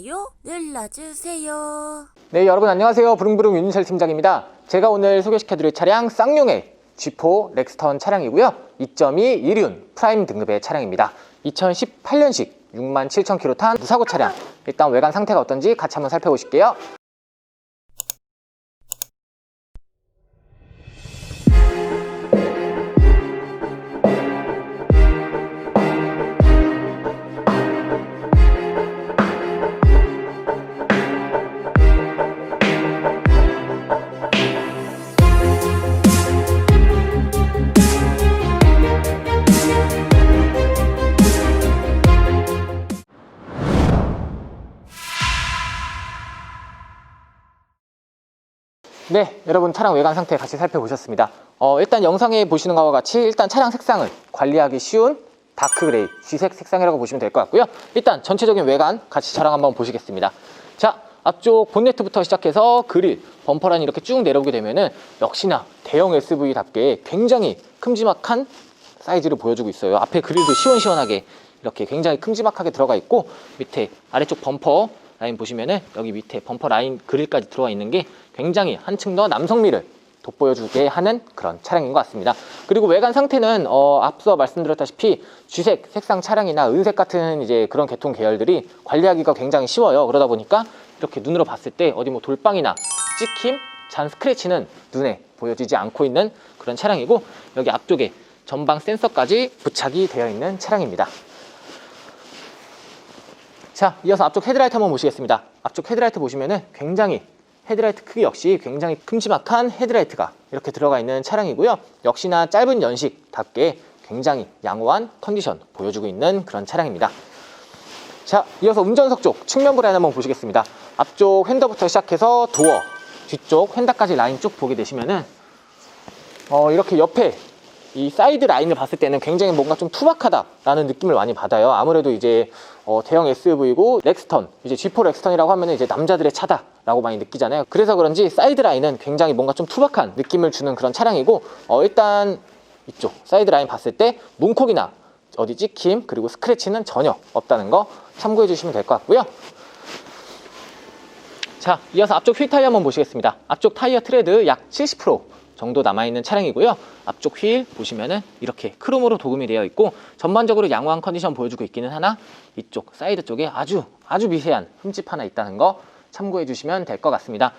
좋아요 눌러주세요. 네, 여러분 안녕하세요. 부릉부릉 윤철 팀장입니다. 제가 오늘 소개시켜드릴 차량 쌍용의 G4 렉스턴 차량이고요. 2.2 이륜 프라임 등급의 차량입니다. 2018년식 6만 7천 킬로 탄 무사고 차량. 일단 외관 상태가 어떤지 같이 한번 살펴보실게요. 네, 여러분 차량 외관 상태 같이 살펴보셨습니다. 어, 일단 영상에 보시는 것과 같이 일단 차량 색상을 관리하기 쉬운 다크 그레이, 쥐색 색상이라고 보시면 될 것 같고요. 일단 전체적인 외관 같이 저랑 한번 보시겠습니다. 자, 앞쪽 본네트부터 시작해서 그릴, 범퍼란이 이렇게 쭉 내려오게 되면은 역시나 대형 SUV답게 굉장히 큼지막한 사이즈를 보여주고 있어요. 앞에 그릴도 시원시원하게 이렇게 굉장히 큼지막하게 들어가 있고 밑에 아래쪽 범퍼 라인 보시면은 여기 밑에 범퍼 라인 그릴까지 들어가 있는 게 굉장히 한층 더 남성미를 돋보여주게 하는 그런 차량인 것 같습니다. 그리고 외관 상태는 어, 앞서 말씀드렸다시피 쥐색 색상 차량이나 은색 같은 이제 그런 계통 계열들이 관리하기가 굉장히 쉬워요. 그러다 보니까 이렇게 눈으로 봤을 때 어디 뭐 돌빵이나 찍힘, 잔 스크래치는 눈에 보여지지 않고 있는 그런 차량이고 여기 앞쪽에 전방 센서까지 부착이 되어 있는 차량입니다. 자, 이어서 앞쪽 헤드라이트 한번 보시겠습니다. 앞쪽 헤드라이트 보시면은 굉장히 헤드라이트 크기 역시 굉장히 큼지막한 헤드라이트가 이렇게 들어가 있는 차량이고요. 역시나 짧은 연식답게 굉장히 양호한 컨디션 보여주고 있는 그런 차량입니다. 자, 이어서 운전석 쪽 측면부 라인 한번 보시겠습니다. 앞쪽 휀더부터 시작해서 도어, 뒤쪽 휀다까지 라인 쭉 보게 되시면은 어, 이렇게 옆에 이 사이드 라인을 봤을 때는 굉장히 뭔가 좀 투박하다라는 느낌을 많이 받아요. 아무래도 이제 어, 대형 SUV고 렉스턴, 이제 G4 렉스턴이라고 하면 이제 남자들의 차다라고 많이 느끼잖아요. 그래서 그런지 사이드 라인은 굉장히 뭔가 좀 투박한 느낌을 주는 그런 차량이고 어, 일단 이쪽 사이드 라인 봤을 때 문콕이나 어디 찍힘 그리고 스크래치는 전혀 없다는 거 참고해 주시면 될 것 같고요. 자, 이어서 앞쪽 휠 타이어 한번 보시겠습니다. 앞쪽 타이어 트레드 약 70% 정도 남아있는 차량이고요. 앞쪽 휠 보시면은 이렇게 크롬으로 도금이 되어 있고 전반적으로 양호한 컨디션 보여주고 있기는 하나 이쪽 사이드 쪽에 아주 아주 미세한 흠집 하나 있다는 거 참고해 주시면 될 것 같습니다.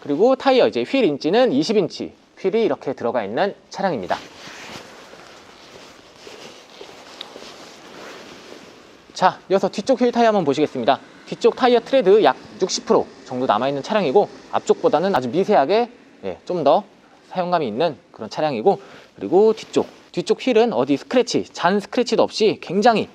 그리고 타이어 이제 휠 인치는 20인치 휠이 이렇게 들어가 있는 차량입니다. 자, 이어서 뒤쪽 휠 타이어 한번 보시겠습니다. 뒤쪽 타이어 트레드 약 60% 정도 남아있는 차량이고 앞쪽보다는 아주 미세하게 예, 좀더 사용감이 있는 그런 차량이고 그리고 뒤쪽 뒤쪽 휠은 어디 스크래치 잔 스크래치도 없이 굉장히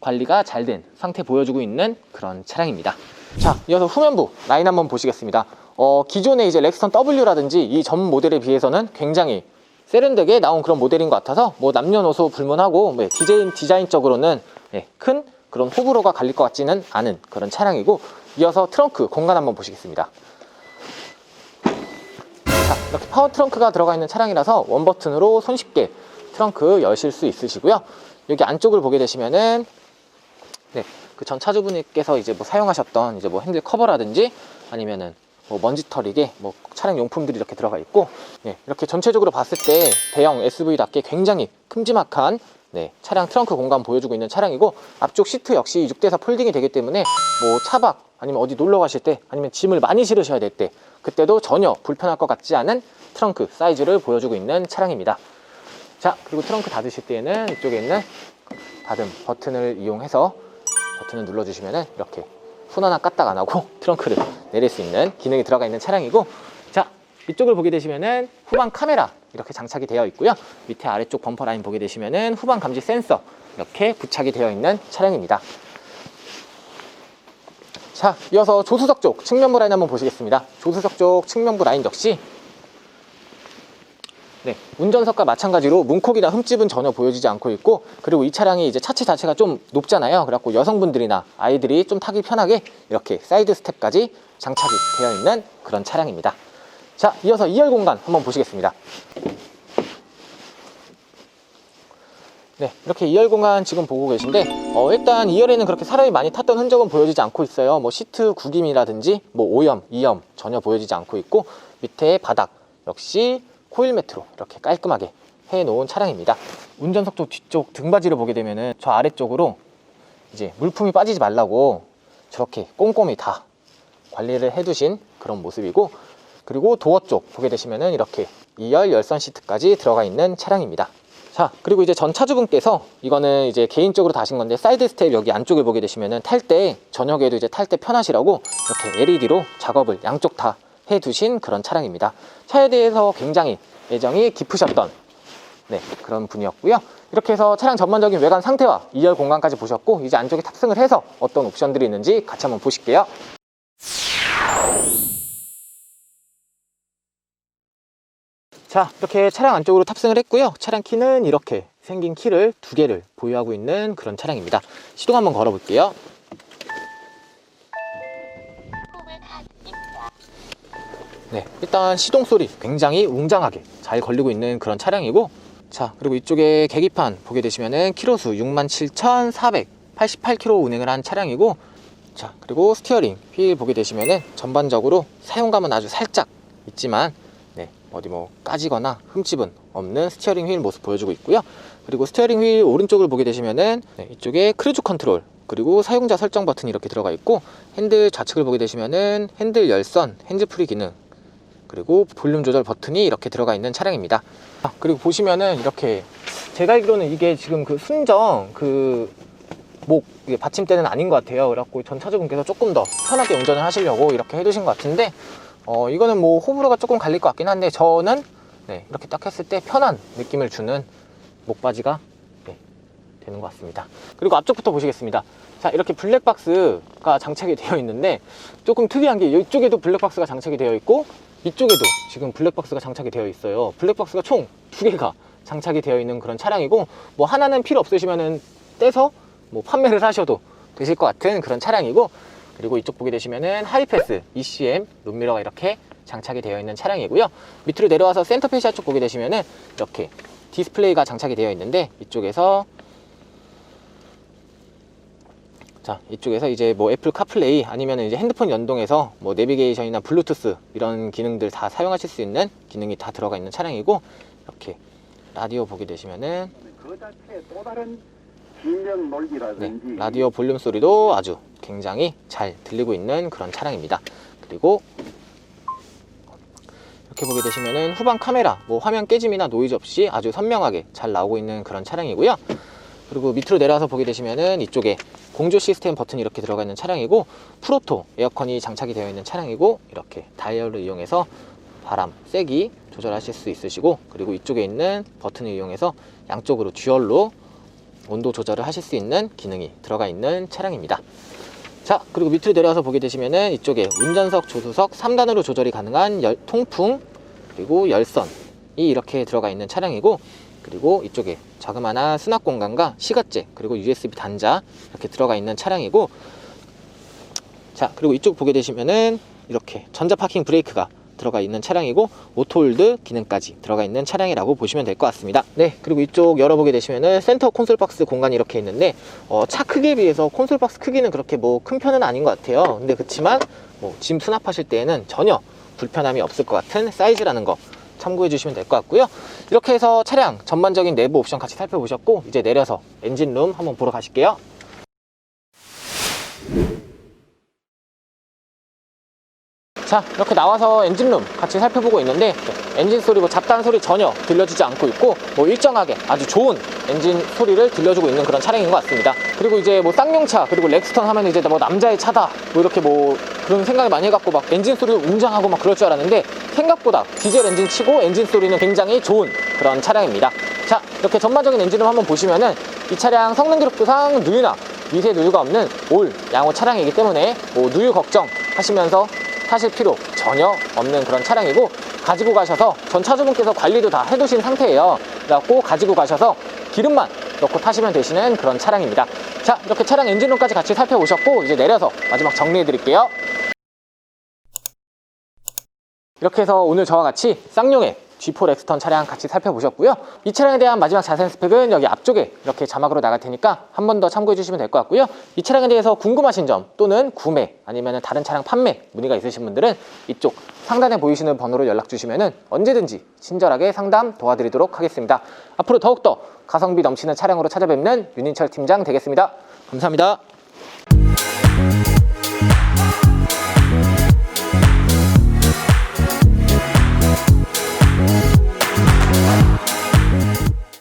관리가 잘 된 상태 보여주고 있는 그런 차량입니다. 자, 이어서 후면부 라인 한번 보시겠습니다. 어, 기존의 이제 렉스턴 W라든지 이 전 모델에 비해서는 굉장히 세련되게 나온 그런 모델인 것 같아서 뭐 남녀노소 불문하고 뭐 디자인 디자인적으로는 예, 큰 그런 호불호가 갈릴 것 같지는 않은 그런 차량이고 이어서 트렁크 공간 한번 보시겠습니다. 자, 이렇게 파워 트렁크가 들어가 있는 차량이라서 원 버튼으로 손쉽게 트렁크 여실 수 있으시고요. 여기 안쪽을 보게 되시면은 네, 그 전 차주분께서 이제 뭐 사용하셨던 이제 뭐 핸들 커버라든지 아니면은 뭐 먼지 털이게 뭐 차량 용품들이 이렇게 들어가 있고 네, 이렇게 전체적으로 봤을 때 대형 SUV답게 굉장히 큼지막한 네, 차량 트렁크 공간 보여주고 있는 차량이고 앞쪽 시트 역시 6대4 폴딩이 되기 때문에 뭐 차박 아니면 어디 놀러 가실 때 아니면 짐을 많이 실으셔야 될 때 그때도 전혀 불편할 것 같지 않은 트렁크 사이즈를 보여주고 있는 차량입니다. 자 그리고 트렁크 닫으실 때에는 이쪽에 있는 닫음 버튼을 이용해서 버튼을 눌러주시면은 이렇게 손 하나 까딱 안 하고 트렁크를 내릴 수 있는 기능이 들어가 있는 차량이고 자 이쪽을 보게 되시면은 후방 카메라 이렇게 장착이 되어 있고요 밑에 아래쪽 범퍼 라인 보게 되시면은 후방 감지 센서 이렇게 부착이 되어 있는 차량입니다 자 이어서 조수석 쪽 측면부 라인 한번 보시겠습니다. 조수석 쪽 측면부 라인 역시 네, 운전석과 마찬가지로 문콕이나 흠집은 전혀 보여지지 않고 있고 그리고 이 차량이 이제 차체 자체가 좀 높잖아요. 그래갖고 여성분들이나 아이들이 좀 타기 편하게 이렇게 사이드 스텝까지 장착이 되어 있는 그런 차량입니다. 자 이어서 2열 공간 한번 보시겠습니다 네, 이렇게 2열 공간 지금 보고 계신데 어, 일단 2열에는 그렇게 사람이 많이 탔던 흔적은 보여지지 않고 있어요. 뭐 시트 구김이라든지 뭐 오염, 이염 전혀 보여지지 않고 있고 밑에 바닥 역시 코일 매트로 이렇게 깔끔하게 해놓은 차량입니다. 운전석 쪽 뒤쪽 등받이를 보게 되면 은 저 아래쪽으로 이제 물품이 빠지지 말라고 저렇게 꼼꼼히 다 관리를 해두신 그런 모습이고 그리고 도어 쪽 보게 되시면 은 이렇게 2열 열선 시트까지 들어가 있는 차량입니다. 자 그리고 이제 전 차주분께서 이거는 이제 개인적으로 다신 건데 사이드 스텝 여기 안쪽을 보게 되시면은 탈 때 저녁에도 이제 탈 때 편하시라고 이렇게 LED로 작업을 양쪽 다 해두신 그런 차량입니다. 차에 대해서 굉장히 애정이 깊으셨던 네, 그런 분이었고요. 이렇게 해서 차량 전반적인 외관 상태와 2열 공간까지 보셨고 이제 안쪽에 탑승을 해서 어떤 옵션들이 있는지 같이 한번 보실게요. 자, 이렇게 차량 안쪽으로 탑승을 했고요. 차량 키는 이렇게 생긴 키를 두 개를 보유하고 있는 그런 차량입니다. 시동 한번 걸어 볼게요. 네, 일단 시동 소리 굉장히 웅장하게 잘 걸리고 있는 그런 차량이고 자, 그리고 이쪽에 계기판 보게 되시면은 키로수 67,488km 운행을 한 차량이고 자, 그리고 스티어링 휠 보게 되시면은 전반적으로 사용감은 아주 살짝 있지만 네, 어디 뭐 까지거나 흠집은 없는 스티어링 휠 모습 보여주고 있고요. 그리고 스티어링 휠 오른쪽을 보게 되시면은 네, 이쪽에 크루즈 컨트롤 그리고 사용자 설정 버튼이 이렇게 들어가 있고 핸들 좌측을 보게 되시면은 핸들 열선, 핸즈프리 기능 그리고 볼륨 조절 버튼이 이렇게 들어가 있는 차량입니다. 아, 그리고 보시면은 이렇게 제가 알기로는 이게 지금 그 순정 그 목 받침대는 아닌 것 같아요. 그래갖고 전 차주분께서 조금 더 편하게 운전을 하시려고 이렇게 해두신 것 같은데 어 이거는 뭐 호불호가 조금 갈릴 것 같긴 한데 저는 네, 이렇게 딱 했을 때 편한 느낌을 주는 목바지가 네, 되는 것 같습니다. 그리고 앞쪽부터 보시겠습니다. 자 이렇게 블랙박스가 장착이 되어 있는데 조금 특이한 게 이쪽에도 블랙박스가 장착이 되어 있고 이쪽에도 지금 블랙박스가 장착이 되어 있어요. 블랙박스가 총 두 개가 장착이 되어 있는 그런 차량이고 뭐 하나는 필요 없으시면은 떼서 뭐 판매를 하셔도 되실 것 같은 그런 차량이고 그리고 이쪽 보게 되시면은 하이패스 ECM 룸미러가 이렇게 장착이 되어 있는 차량이고요. 밑으로 내려와서 센터 페시아 쪽 보게 되시면은 이렇게 디스플레이가 장착이 되어 있는데 이쪽에서 자 이쪽에서 이제 뭐 애플 카플레이 아니면 이제 핸드폰 연동해서 뭐 내비게이션이나 블루투스 이런 기능들 다 사용하실 수 있는 기능이 다 들어가 있는 차량이고 이렇게 라디오 보게 되시면은 그 자체에 또 다른 네, 라디오 볼륨 소리도 아주 굉장히 잘 들리고 있는 그런 차량입니다. 그리고 이렇게 보게 되시면은 후방 카메라, 뭐 화면 깨짐이나 노이즈 없이 아주 선명하게 잘 나오고 있는 그런 차량이고요. 그리고 밑으로 내려와서 보게 되시면은 이쪽에 공조 시스템 버튼이 이렇게 들어가 있는 차량이고 프로토 에어컨이 장착이 되어 있는 차량이고 이렇게 다이얼을 이용해서 바람 세기 조절하실 수 있으시고 그리고 이쪽에 있는 버튼을 이용해서 양쪽으로 듀얼로 온도 조절을 하실 수 있는 기능이 들어가 있는 차량입니다. 자, 그리고 밑으로 내려와서 보게 되시면은 이쪽에 운전석, 조수석 3단으로 조절이 가능한 열- 통풍 그리고 열선이 이렇게 들어가 있는 차량이고 그리고 이쪽에 자그마한 수납 공간과 시gat제 그리고 USB 단자 이렇게 들어가 있는 차량이고 자, 그리고 이쪽 보게 되시면은 이렇게 전자 파킹 브레이크가 들어가 있는 차량이고 오토홀드 기능까지 들어가 있는 차량이라고 보시면 될 것 같습니다. 네, 그리고 이쪽 열어보게 되시면은 센터 콘솔 박스 공간이 이렇게 있는데 어, 차 크기에 비해서 콘솔 박스 크기는 그렇게 뭐 큰 편은 아닌 것 같아요. 근데 그렇지만 뭐 짐 수납하실 때에는 전혀 불편함이 없을 것 같은 사이즈라는 거 참고해 주시면 될 것 같고요. 이렇게 해서 차량 전반적인 내부 옵션 같이 살펴보셨고 이제 내려서 엔진룸 한번 보러 가실게요. 자 이렇게 나와서 엔진룸 같이 살펴보고 있는데 엔진 소리 뭐 잡다한 소리 전혀 들려주지 않고 있고 뭐 일정하게 아주 좋은 엔진 소리를 들려주고 있는 그런 차량인 것 같습니다. 그리고 이제 뭐 쌍용차 그리고 렉스턴 하면 이제 뭐 남자의 차다 뭐 이렇게 뭐 그런 생각을 많이 해갖고 막 엔진 소리를 웅장하고 막 그럴 줄 알았는데 생각보다 디젤 엔진 치고 엔진 소리는 굉장히 좋은 그런 차량입니다. 자 이렇게 전반적인 엔진룸 한번 보시면은 이 차량 성능 기록부상 누유나 미세 누유가 없는 올 양호 차량이기 때문에 뭐 누유 걱정 하시면서 타실 필요 전혀 없는 그런 차량이고 가지고 가셔서 전 차주분께서 관리도 다 해두신 상태예요. 그래갖고 가지고 가셔서 기름만 넣고 타시면 되시는 그런 차량입니다. 자 이렇게 차량 엔진룸까지 같이 살펴보셨고 이제 내려서 마지막 정리해 드릴게요. 이렇게 해서 오늘 저와 같이 쌍용의 G4 렉스턴 차량 같이 살펴보셨고요. 이 차량에 대한 마지막 자세한 스펙은 여기 앞쪽에 이렇게 자막으로 나갈 테니까 한 번 더 참고해 주시면 될 것 같고요. 이 차량에 대해서 궁금하신 점 또는 구매 아니면 다른 차량 판매 문의가 있으신 분들은 이쪽 상단에 보이시는 번호로 연락 주시면 언제든지 친절하게 상담 도와드리도록 하겠습니다. 앞으로 더욱더 가성비 넘치는 차량으로 찾아뵙는 윤인철 팀장 되겠습니다. 감사합니다.